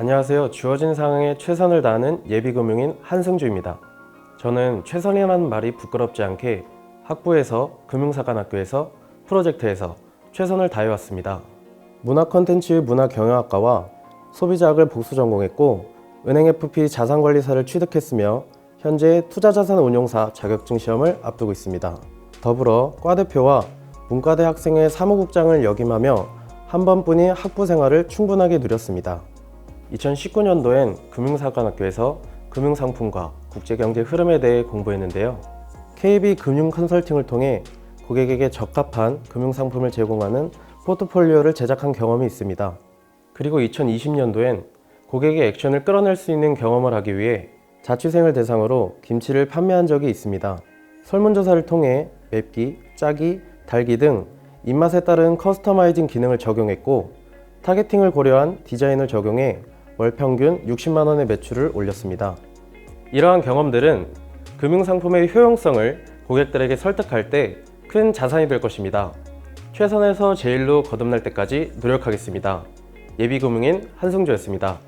안녕하세요. 주어진 상황에 최선을 다하는 예비금융인 한승주입니다. 저는 최선이라는 말이 부끄럽지 않게 학부에서 금융사관학교에서 프로젝트에서 최선을 다해왔습니다. 문화 콘텐츠 문화 경영학과와 소비자학을 복수 전공했고 은행 FP 자산관리사를 취득했으며 현재 투자자산 운용사 자격증 시험을 앞두고 있습니다. 더불어 과 대표와 문과대 학생의 사무국장을 역임하며 한 번뿐이 학부 생활을 충분하게 누렸습니다. 2019년도엔 금융사관학교에서 금융상품과 국제경제 흐름에 대해 공부했는데요. KB 금융 컨설팅을 통해 고객에게 적합한 금융상품을 제공하는 포트폴리오를 제작한 경험이 있습니다. 그리고 2020년도엔 고객의 액션을 끌어낼 수 있는 경험을 하기 위해 자취생을 대상으로 김치를 판매한 적이 있습니다. 설문조사를 통해 맵기, 짜기, 달기 등 입맛에 따른 커스터마이징 기능을 적용했고 타겟팅을 고려한 디자인을 적용해 월 평균 60만 원의 매출을 올렸습니다. 이러한 경험들은 금융상품의 효용성을 고객들에게 설득할 때 큰 자산이 될 것입니다. 최선에서 제일로 거듭날 때까지 노력하겠습니다. 예비금융인 한승조였습니다.